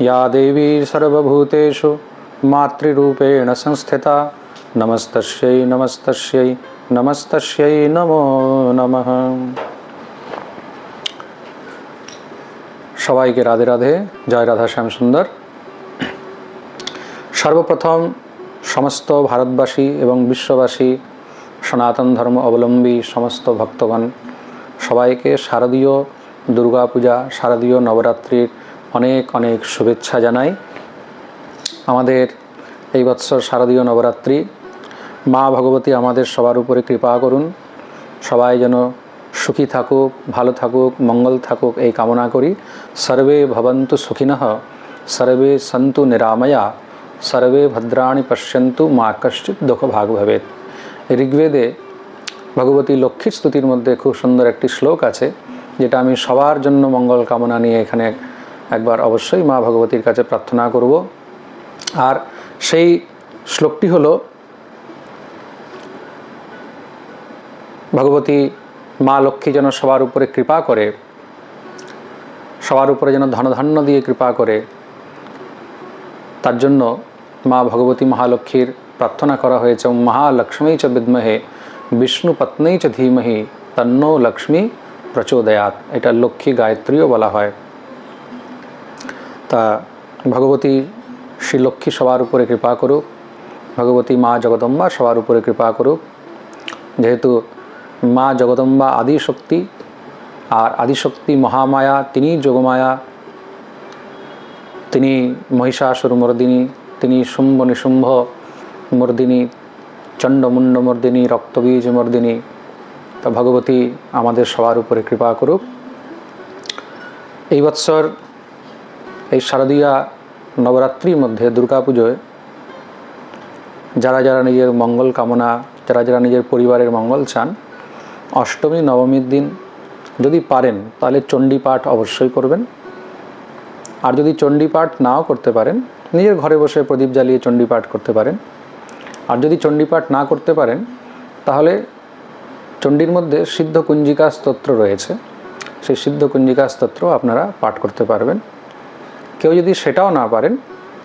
या देवी सर्वभूतेषु मातृरूपेण संस्थिता नमस्तस्यै नमस्तस्यै नमस्तस्यै नमो নমঃ সবাইকে রাধে রাধে জয় রাধা শ্যাম সুন্দর সর্বপ্রথম সমস্ত ভারতবাসী এবং বিশ্ববাসী সনাতন ধর্ম অবলম্বী সমস্ত ভক্তগণ সবাইকে শারদীয় দুর্গাপূজা শারদীয় নবরাত্রির অনেক অনেক শুভেচ্ছা জানাই। আমাদের এই বৎসর শারদীয় নবরাত্রি, মা ভগবতী আমাদের সবার উপরে কৃপা করুন। সবাই যেন সুখী থাকুক, ভালো থাকুক, মঙ্গল থাকুক, এই কামনা করি। সর্বে ভবন্তু সুখিনঃ, সর্বে সন্তু নিরাময়া, সর্বে ভদ্রাণী পশ্যন্তু, মা কশ্চিৎ দুঃখ ভাগ ভবেত ঋগ্বেদে ভগবতী লক্ষ্মীর স্তুতির মধ্যে খুব সুন্দর একটি শ্লোক আছে, যেটা আমি সবার জন্য মঙ্গল কামনা নিয়ে এখানে একবার অবশ্যই মা ভগবতীর কাছে প্রার্থনা করব। আর সেই শ্লোকটি হলো, ভগবতী মা লক্ষ্মী যেন সবার উপরে কৃপা করে, সবার উপরে যেন ধনধান্য দিয়ে কৃপা করে, তার জন্য মা ভগবতী মহালক্ষ্মীর প্রার্থনা করা হয়েছে। মহালক্ষ্মী চ বিদ্মহে, বিষ্ণু পত্নী চ ধীমহি, তন্ন লক্ষ্মী প্রচোদয়াত। এটা লক্ষ্মী গায়ত্রীও বলা হয়। তা ভগবতী শ্রী লক্ষ্মী সবার উপরে কৃপা করুক। ভগবতী মা জগদম্বা সবার উপরে কৃপা করুক। যেহেতু মা জগদম্বা আদিশক্তি আর আদিশক্তি মহামায়া, তিনি যোগমায়া, তিনি মহিষাসুর মর্দিনী তিনি শুম্ভ নিশুম্ভ মর্দিনী চণ্ডমুণ্ড মর্দিনী রক্তবীজ মর্দিনী তা ভগবতী আমাদের সবার উপরে কৃপা করুক। এই বৎসর এই শারদীয়া নবরাত্রির মধ্যে দুর্গাপুজোয় যারা যারা নিজের মঙ্গল কামনা, যারা যারা নিজের পরিবারের মঙ্গল চান, অষ্টমী, নবমীর দিন যদি পারেন, তাহলে চণ্ডী পাঠ অবশ্যই করবেন। আর যদি চণ্ডী পাঠ নাও করতে পারেন, নিজের ঘরে বসে প্রদীপ জ্বালিয়ে চণ্ডী পাঠ করতে পারেন। আর যদি চণ্ডী পাঠ না করতে পারেন, তাহলে চণ্ডীর মধ্যে সিদ্ধ কুঞ্জিকা স্তোত্র রয়েছে। সেই সিদ্ধ কুঞ্জিকা স্তোত্র আপনারা পাঠ করতে পারবেন। কেউ যদি সেটাও না পারেন,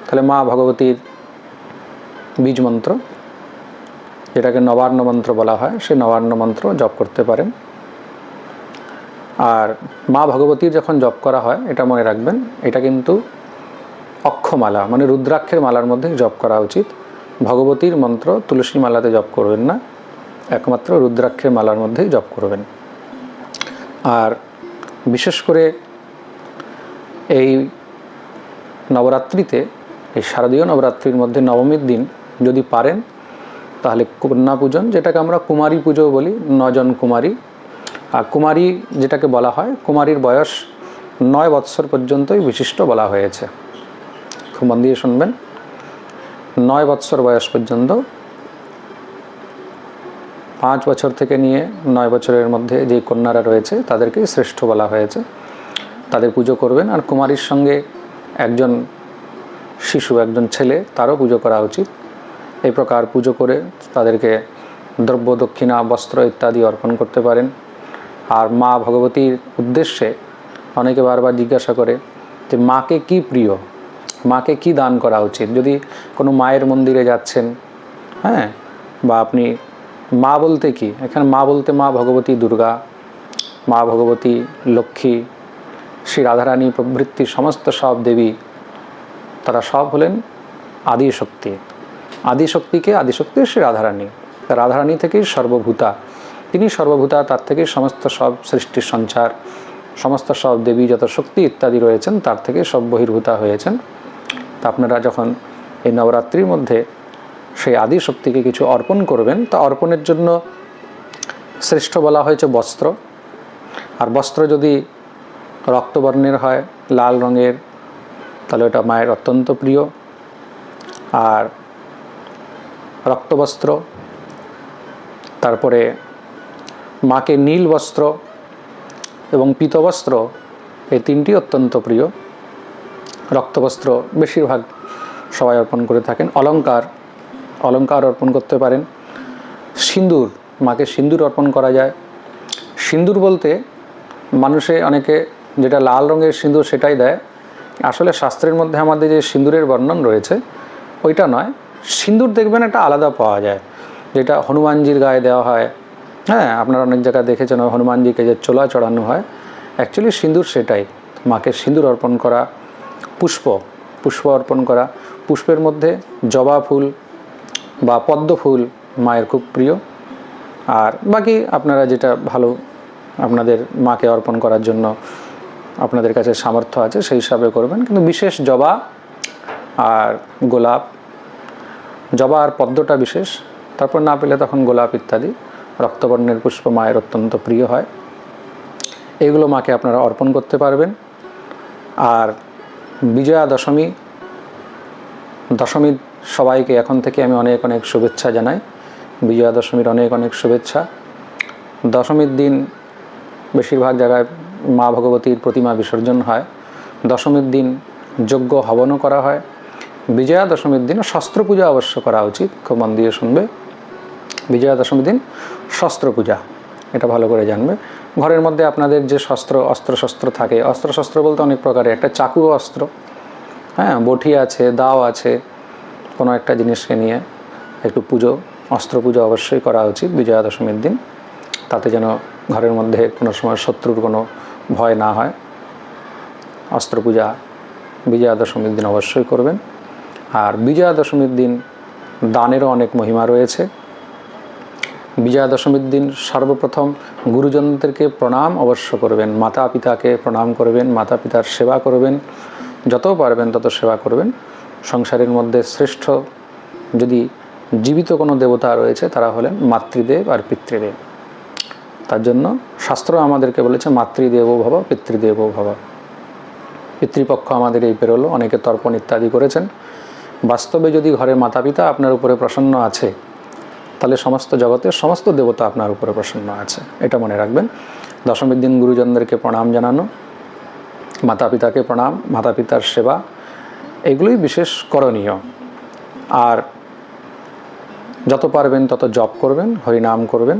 তাহলে মা ভগবতীর বীজ মন্ত্র, যেটাকে নবান্ন মন্ত্র বলা হয় সেই নবান্ন মন্ত্র জপ করতে পারেন। আর মা ভগবতীর যখন জপ করা হয়, এটা মনে রাখবেন, এটা কিন্তু অক্ষমালা মানে রুদ্রাক্ষের মালার মধ্যে জপ করা উচিত। ভগবতীর মন্ত্র তুলসী মালাতে জপ করবেন না, একমাত্র রুদ্রাক্ষের মালার মধ্যেই জপ করবেন। আর বিশেষ করে এই নবরাত্রিতে, এই শারদীয় নবরাত্রির মধ্যে নবমীর দিন যদি পারেন, তাহলে কন্যা পূজন যেটাকে আমরা কুমারী পুজো বলি, নজন কুমারী। আর কুমারী যেটাকে বলা হয়, কুমারীর বয়স নয় বৎসর পর্যন্তই বিশিষ্ট বলা হয়েছে। খুব মন দিয়ে শুনবেন। নয় বৎসর বয়স পর্যন্ত, পাঁচ বছর থেকে নিয়ে নয় বছরের মধ্যে যে কন্যারা রয়েছে তাদেরকে শ্রেষ্ঠ বলা হয়েছে। তাদের পুজো করবেন। আর কুমারীর সঙ্গে একজন শিশু, একজন ছেলে, তারও পুজো করা উচিত। এই প্রকার পুজো করে তাদেরকে দ্রব্য, দক্ষিণা, বস্ত্র ইত্যাদি অর্পণ করতে পারেন। আর মা ভগবতীর উদ্দেশ্যে অনেকে বারবার জিজ্ঞাসা করে যে, মাকে কি প্রিয়? মাকে কি দান করা উচিত? যদি কোনো মায়ের মন্দিরে যাচ্ছেন হ্যাঁ বা আপনি মা বলতে কি? এখানে মা বলতে মা ভগবতী দুর্গা, মা ভগবতী লক্ষ্মী শ্রী রাধারানী প্রভৃতি সমস্ত সব দেবী, তারা সব হলেন আদি শক্তি আদি শক্তিকে আদিশক্তি শ্রী রাধারানী। রাধারানী থেকেই সর্বভূতা। তিনি সর্বভূতা, তার থেকে সমস্ত সব সৃষ্টির সঞ্চার, সমস্ত সব দেবী যত শক্তি ইত্যাদি রয়েছেন, তার থেকে সব বহির্ভূতা হয়েছেন। তা আপনারা যখন এই নবরাত্রির মধ্যে সেই আদি শক্তিকে কিছু অর্পণ করবেন, তা অর্পণের জন্য শ্রেষ্ঠ বলা হয়েছে বস্ত্র। আর বস্ত্র যদি রক্তবর্ণের হয়, লাল রঙের, তাহলে ওটা মায়ের অত্যন্ত প্রিয়। আর রক্তবস্ত্র, তারপরে মাকে নীল বস্ত্র এবং পীতবস্ত্র, এই তিনটি অত্যন্ত প্রিয়। রক্তবস্ত্র বেশিরভাগ সবাই অর্পণ করে থাকেন। অলঙ্কার অলঙ্কার অর্পণ করতে পারেন। সিন্দুর, মাকে সিন্দুর অর্পণ করা যায়। সিন্দুর বলতে মানুষে অনেকে যেটা লাল রঙের সিঁদুর সেটাই দেয়। আসলে শাস্ত্রের মধ্যে আমাদের যে সিঁদুরের বর্ণন রয়েছে, ওইটা নয়। সিঁদুর দেখবেন একটা আলাদা পাওয়া যায়, যেটা হনুমানজির গায়ে দেওয়া হয়। হ্যাঁ আপনারা অনেক জায়গায় দেখেছেন হনুমানজিকে যে চোলা চড়ানো হয়। অ্যাকচুয়ালি সিঁদুর সেটাই। মাকে সিঁদুর অর্পণ করা, পুষ্প পুষ্প অর্পণ করা। পুষ্পের মধ্যে জবা ফুল বা পদ্ম ফুল মায়ের খুব প্রিয়। আর বাকি আপনারা যেটা ভালো আপনাদের মাকে অর্পণ করার জন্য আপনাদের কাছে সামর্থ্য আছে, সেই হিসাবে করবেন। কিন্তু বিশেষ জবা আর গোলাপ, জবা আর পদ্মটা বিশেষ। তারপর না পেলে তখন গোলাপ ইত্যাদি। রক্তবর্ণের পুষ্প মায়ের অত্যন্ত প্রিয় হয়। এগুলো মাকে আপনারা অর্পণ করতে পারবেন। আর বিজয়া দশমী, দশমীর সবাইকে এখন থেকে আমি অনেক অনেক শুভেচ্ছা জানাই। বিজয়া দশমীর অনেক অনেক শুভেচ্ছা। দশমীর দিন বেশিরভাগ জায়গায় মা ভগবতীর প্রতিমা বিসর্জন হয়। দশমীর দিন যজ্ঞ হবনও করা হয়। বিজয়া দশমীর দিন শস্ত্র পূজা অবশ্য করা উচিত, খুব মন দিয়ে শুনবে। বিজয়া দশমীর দিন শস্ত্র পূজা, এটা ভালো করে জানবে। ঘরের মধ্যে আপনাদের যে শস্ত্র অস্ত্র শস্ত্র থাকে অস্ত্র শস্ত্র বলতে অনেক প্রকারের, একটা চাকু অস্ত্র হ্যাঁ বটি আছে, দাও আছে, কোনো একটা জিনিসকে নিয়ে একটু পুজো, অস্ত্র পুজো অবশ্যই করা উচিত বিজয়া দশমীর দিন। তাতে যেন ঘরের মধ্যে কোনো সময় শত্রুর কোনো ভয় না হয়। অস্ত্র পূজা বিজয়া দশমীর দিন অবশ্যই করবেন। আর বিজয়া দশমীর দিন দানেরও অনেক মহিমা রয়েছে। বিজয়া দশমীর দিন সর্বপ্রথম গুরুজনদেরকে প্রণাম অবশ্য করবেন মাতা পিতাকে প্রণাম করবেন মাতা পিতার সেবা করবেন, যত পারবেন তত সেবা করবেন। সংসারের মধ্যে শ্রেষ্ঠ যদি জীবিত কোনো দেবতা রয়েছে তারা হলেন মাতৃদেব আর পিতৃদেব। তার জন্য শাস্ত্র আমাদেরকে বলেছে, মাতৃদেব ভব, পিতৃদেব ভব। পিতৃপক্ষ আমাদের এই পেরোলো, অনেকে তর্পণ ইত্যাদি করেছেন। বাস্তবে যদি ঘরে মাতা পিতা আপনার উপরে প্রসন্ন আছে, তাহলে সমস্ত জগতের সমস্ত দেবতা আপনার উপরে প্রসন্ন আছে, এটা মনে রাখবেন। দশমীর দিন গুরুজনদেরকে প্রণাম জানানো মাতা পিতাকে প্রণাম মাতা পিতার সেবা, এগুলোই বিশেষ করণীয়। আর যত পারবেন তত জপ করবেন, হরিনাম করবেন।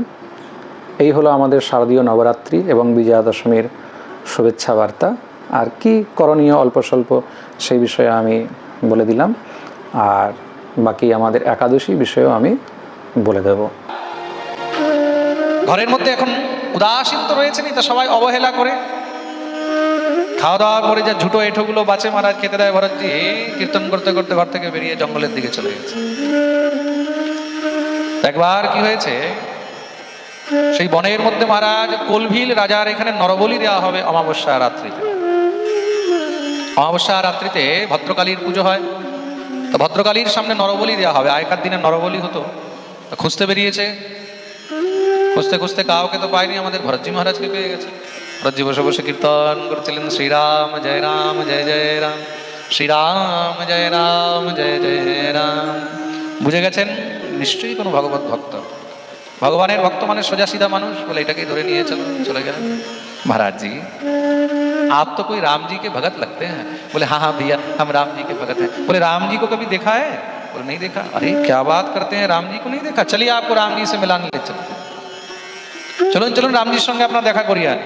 এই হলো আমাদের শারদীয় নবরাত্রি এবং বিজয়া দশমীর শুভেচ্ছা বার্তা আর কি করণীয় অল্প স্বল্প সেই বিষয়ে আমি বলে দিলাম। আর বাকি আমাদের একাদশী বিষয়েও আমি বলে দেব। ঘরের মধ্যে এখন উদাসীন তো রয়েছেনই, তা সবাই অবহেলা করে। খাওয়া দাওয়া করে যা ঝুটো এঁঠোগুলো বাঁচে, মহারাজ খেতে দেয় ভরতজি কীর্তন করতে করতে ঘর থেকে বেরিয়ে জঙ্গলের দিকে চলে গেছে। একবার কি হয়েছে? সেই বনের মধ্যে মহারাজ কলভিল রাজার এখানে নরবলি দেওয়া হবে অমাবস্যা রাত্রিতে। অমাবস্যা রাত্রিতে ভদ্রকালীর পুজো হয়। তো ভদ্রকালীর সামনে নরবলি দেওয়া হবে। আগেকার দিনে নরবলি হতো। খুঁজতে বেরিয়েছে। খুঁজতে খুঁজতে কাউকে তো পায়নি আমাদের ভরতজি মহারাজকে পেয়ে গেছে। ভরতজি বসে বসে কীর্তন করছিলেন, শ্রীরাম, জয় রাম, জয় জয় রাম, শ্রীরাম, জয় রাম, জয় জয় রাম। বুঝে গেছেন? নিশ্চয়ই কোনো ভগবত ভক্ত। ভগবানের ভক্ত মানে সোজা সিধা মানুষ বলে এটাকেই ধরে নিয়ে চলো চলে গেল महाराज जी आप तो कोई राम जी के भगत लगते हैं बोले हाँ हाँ भैया हम राम जी के भगत हैं बोले राम जी को कभी देखा है बोले नहीं देखा अरे क्या बात करते हैं राम जी को नहीं देखा चलिए आपको राम जी से मिलाने ले चलते हैं। চলুন চলুন রামজির সঙ্গে আপনার দেখা করিয়ে আনি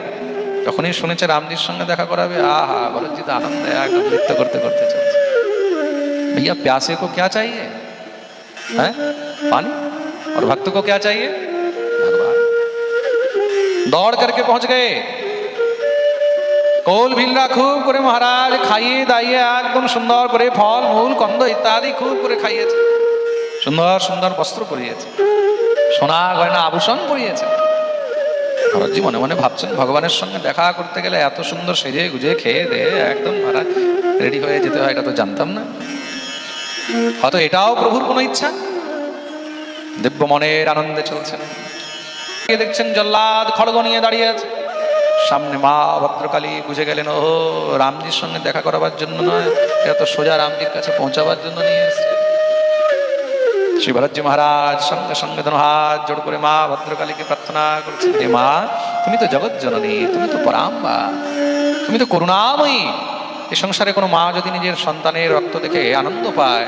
যখনই শুনেছে রামজির সঙ্গে দেখা করাবে আহা ভরতজি তো আনন্দ একদম নৃত্য করতে করতে চলছে भैया प्यासे को क्या चाहिए है पानी और भक्त को क्या चाहिए भगवान दौड़ करके पहुंच गए কোল ভিলরা খুব করে মহারাজ খাইয়ে দাইয়ে একদম সুন্দর করে ফল মূল কন্দ ইত্যাদি খুব করে খাইয়েছে সুন্দর সুন্দর বস্ত্র পরিয়েছে সোনা গয়না আভূষণ পরিয়েছে ভরতজি মনে মনে ভাবছেন ভগবানের সঙ্গে দেখা করতে গেলে এত সুন্দর সেজে গুজে খেয়ে দে একদম মহারাজ রেডি হয়ে যেতে হয় এটা তো জানতাম না হয়তো এটাও প্রভুর কোনো ইচ্ছা দিব্য মনের আনন্দে চলছেন দেখছেন জল্লাদ খড়গ নিয়ে দাঁড়িয়ে আছে। সামনে মা ভদ্রকালী বুঝে গেলেন ও রামজির সঙ্গে দেখা করাবার জন্য নয়, এরা তো সোজা রামজির কাছে পৌঁছাবার জন্য নিয়ে এসছে। শ্রী মহারাজ সঙ্গে সঙ্গে ধন হাত জোড় করে মা ভদ্রকালীকে প্রার্থনা করছেন, হে মা, তুমি তো জগৎ জননী, তুমি তো পরাম্বা তুমি তো করুণাময়ী। এ সংসারে কোনো মা যদি নিজের সন্তানের রক্ত দেখে আনন্দ পায়,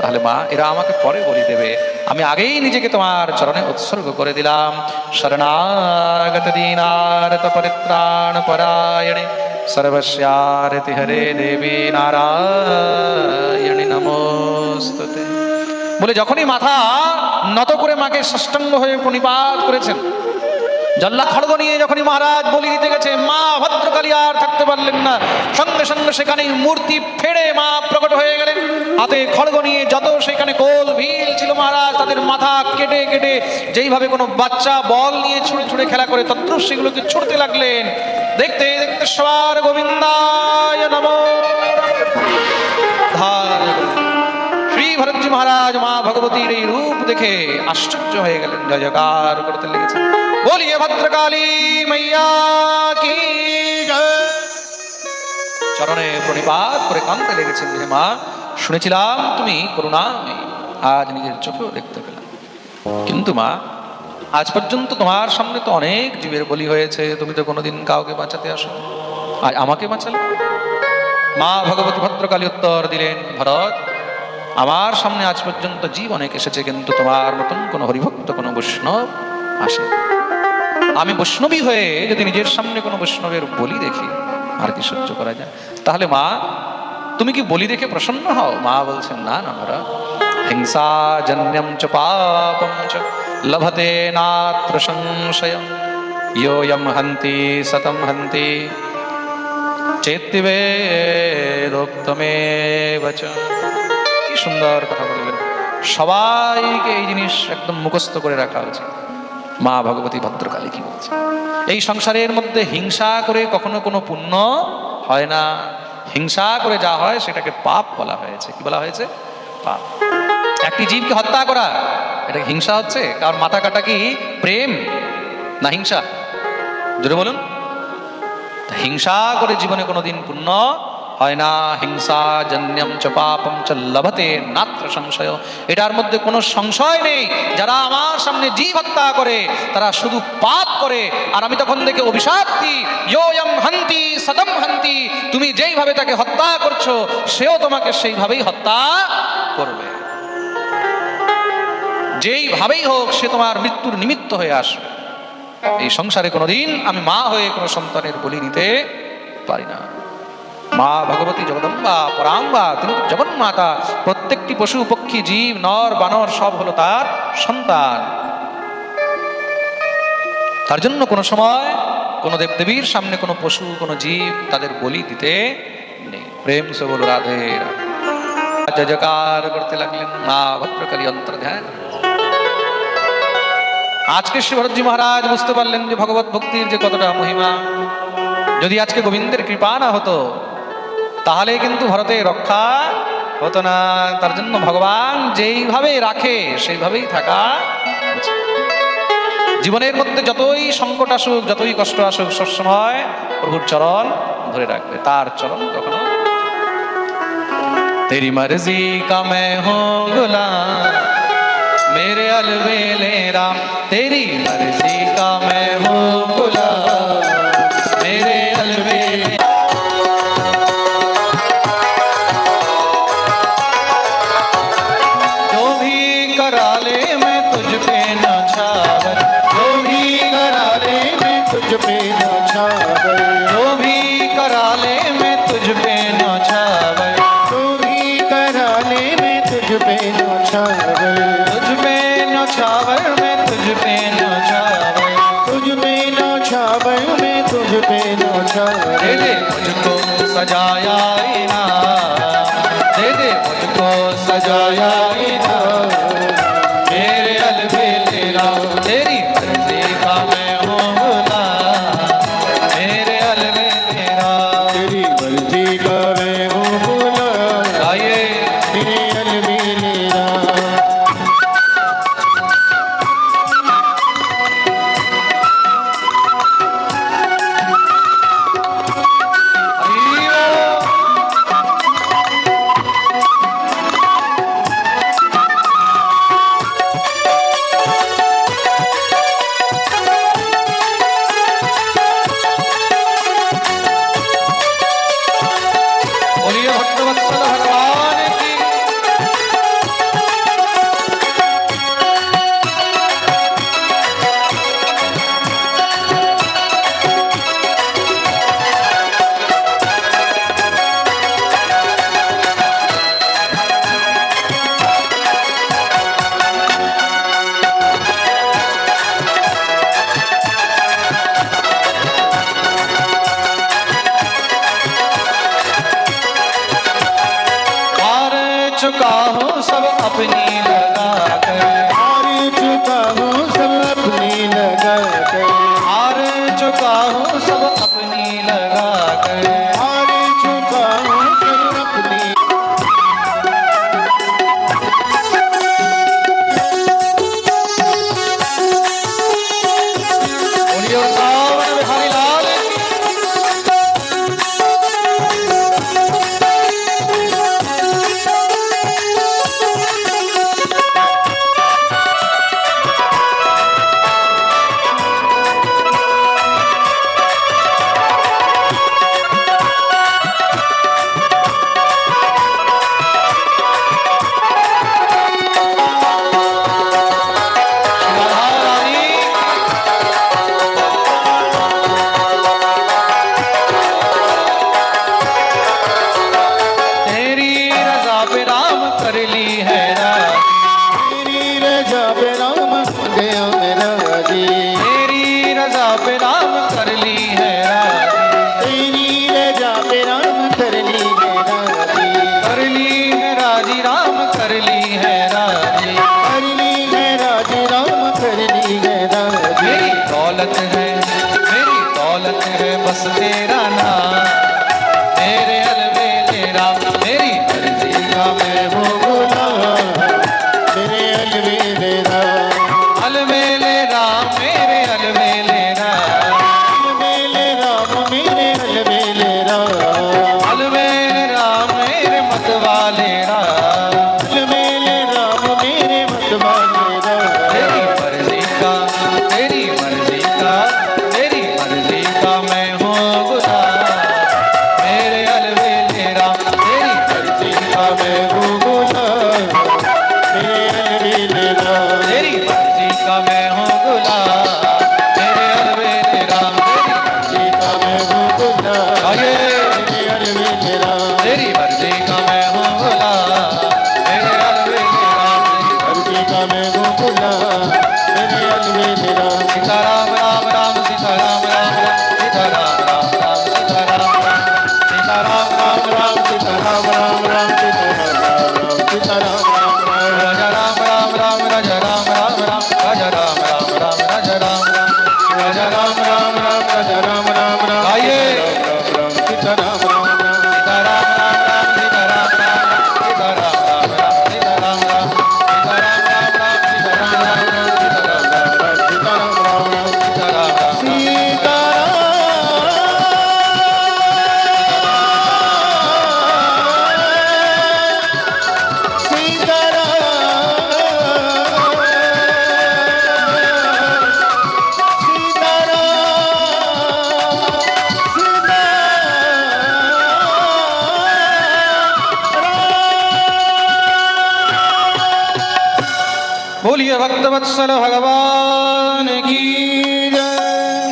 তাহলে মা, এরা আমাকে পরে বলি দেবে। আমি আগেই নিজেকে তোমার চরণে উৎসর্গ করে দিলাম। শরণাগত দীনারত পরিত্রাণ পরায়ণে সর্বস্যারতি হরে দেবী নারায়ণী নমস্তুতে। বলে যখনই মাথা নত করে মাকে সাষ্টাঙ্গ হয়ে প্রণিপাত করেছেন জল্লা খড়গ নিয়ে যখনই মহারাজ বলি দিতে গেছে, মা ভদ্রকালী আর থাকতে পারলেন না। সঙ্গে সঙ্গে সেখানে মূর্তি ফেড়ে মা প্রকট হয়ে গেলেন। হাতে খড়গ নিয়ে যত সেখানে কোল ভিল ছিল মহারাজ, তাদের মাথা কেটে কেটে যেইভাবে কোনো বাচ্চা বল নিয়ে ছুঁড়ে ছুঁড়ে খেলা করে, তদ্রুপ সেগুলোকে ছুটতে লাগলেন। দেখতে দেখতে সবার গোবিন্দায় নম। শ্রী ভরতজি মহারাজ মা ভগবতীর এই রূপ দেখে আশ্চর্য হয়ে গেলেন জয় জয়কার করতে লেগেছেন। ভদ্রকালী মাইয়া কি জয়। চরণে প্রণিপাত করে কাঁদতে লেগেছেন হে মা শুনেছিলাম তুমি করুণা আজ নিজের চোখেও দেখতে পেলাম। কিন্তু মা, আজ পর্যন্ত তোমার সামনে তো অনেক জীবের বলি হয়েছে। তুমি তো কোনোদিন কাউকে বাঁচাতে আসো আর আমাকে বাঁচালে? মা ভগবতী ভদ্রকালী উত্তর দিলেন, ভরত, আমার সামনে আজ পর্যন্ত জীব অনেক এসেছে, কিন্তু তোমার মতন কোনো হরিভক্ত, কোনো বৈষ্ণব আসে আমি বৈষ্ণবী হয়ে যদি নিজের সামনে কোনো বৈষ্ণবের বলি দেখি, আর কি সহ্য করা যায়? তাহলে মা, তুমি কি বলি দেখে প্রসন্ন হও? মা বলছেন, না না ভরত হিংসা জন্যম চ পাপম চ লভতে নাত্র সংশয়ম। ইয়োয়ম হন্তি সতম হন্তি। চেত্তিবে রোক্তমে কি সুন্দর কথা বললেন। সবাইকে এই জিনিস একদম মুখস্থ করে রাখা উচিত। মা ভগবতী ভদ্রকালী কি বলছে? এই সংসারের মধ্যে হিংসা করে কখনো কোনো পুণ্য হয় না। হিংসা করে যা হয় সেটাকে পাপ বলা হয়েছে। কি বলা হয়েছে? পাপ। একটি জীবকে হত্যা করা এটা হিংসা হচ্ছে? কারণ মাথা কাটা কি? প্রেম। না হিংসা? জোরে বলুন। হিংসা করে জীবনে কোনোদিন পুণ্য হয় না হিংসা, জন্যম চ পাপম চ লভতে, নাত্র সংশয়। এটার মধ্যে কোনো সংশয় নেই। যারা আমার সামনে জীব হত্যা করে, তারা শুধু পাপ করে। আর আমি তখন দেখে অভিশাপ দিই, ইয়োয়ম হন্তি সদম হন্তি, তুমি যেইভাবে তাকে হত্যা করছ, সেও তোমাকে সেইভাবেই হত্যা করবে। যেইভাবেই হোক, সে তোমার মৃত্যুর নিমিত্ত হয়ে আসবে। এই সংসারে কোনোদিন আমি মা হয়ে কোনো সন্তানের বলি নিতে পারি না। মা ভগবতী জগদম্বা, পরাম্বা, তিনি জগন্মাতা, প্রত্যেকটি পশু, পক্ষী, জীব, নর, বানর, সব হলো তার সন্তান। তার জন্য কোনো সময় কোনো দেবদেবীর সামনে কোনো পশু, কোনো জীব তাদের বলি দিতে নেই। প্রেম সে বলো, রাধে জয়কার করতে লাগলেন মা ভদ্রকালী অন্তর ধ্যান আজকে শ্রী মহারাজ বুঝতে পারলেন যে ভগবত ভক্তির যে কতটা মহিমা। যদি আজকে গোবিন্দের কৃপা না হতো তাহলে কিন্তু ভারতে রক্ষা হতো না তার জন্য ভগবান যেইভাবে রাখে সেইভাবেই থাকা উচিত। জীবনের মধ্যে যতই সংকট আসুক যতই কষ্ট আসুক সবসময় প্রভুর চরণ ধরে রাখবে তার চরণ কখনো তেরি মর্জি কা मैं हूँ गुलाम मेरे अलबेले राम तेरी मर्जी का मैं हूँ गुलाम नछावर मैं तुझ पे नछावर दे दे मुझको सजाया इनाम दे दे मुझको सजाया इनाम আল্লাহ সব আপনি बस तेरा नाम भक्तवत्सल भगवान की जय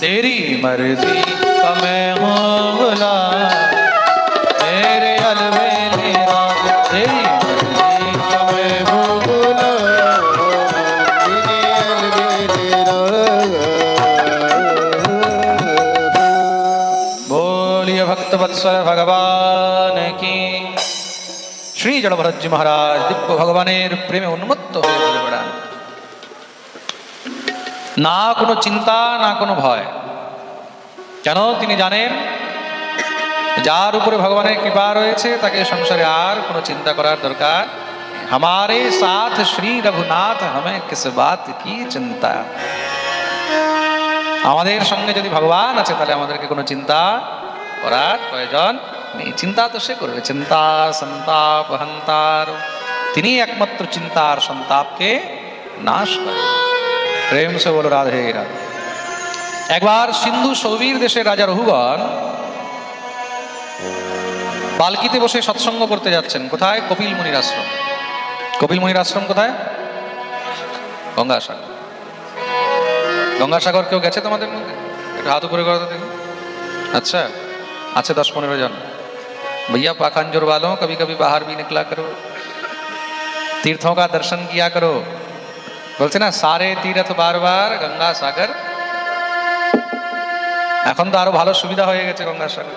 तेरी मर्जी का मैं हूँ गुलाम तेरे अलबेले राम तेरी मर्जी का मैं हूँ बोलिए भक्तवत्सल भगवान की শ্রী জড়ভরজ্জি মহারাজ দিব্য ভগবানের প্রেমে উন্মত্ত হয়ে বলে বেড়ান না কোনো চিন্তা না কোনো ভয় কেন তিনি জানেন যার উপরে ভগবানের কৃপা রয়েছে তাকে সংসারে আর কোনো চিন্তা করার দরকার हमारे साथ श्री रघुनाथ हमें किस बात की চিন্তা আমাদের সঙ্গে যদি ভগবান আছে তাহলে আমাদেরকে কোনো চিন্তা করার প্রয়োজন নেই চিন্তা তো সে করবে, চিন্তা সন্তাপ হন্তার তিনি একমাত্র চিন্তার সন্তাপকে নাশ করে। প্রেম সে বলো, রাধে রাধে। একবার সিন্ধু সৌবীর দেশের রাজা রঘুগণ পালকিতে বসে সৎসঙ্গ করতে যাচ্ছেন। কোথায়? কপিল মুনির আশ্রম। কপিল মুনির আশ্রম কোথায়? গঙ্গাসাগর। গঙ্গাসাগর কেউ গেছে তোমাদের মধ্যে? একটু হাত উপরে করা দেখি। আচ্ছা আছে দশ পনেরো জন। भैया पाखांजोर वालों कभी कभी बाहर भी निकला करो तीर्थों का दर्शन किया करो বলছে না সারে তীর্থ বারবার গঙ্গা সাগর এখন তো আরো ভালো সুবিধা হয়ে গেছে গঙ্গা সাগর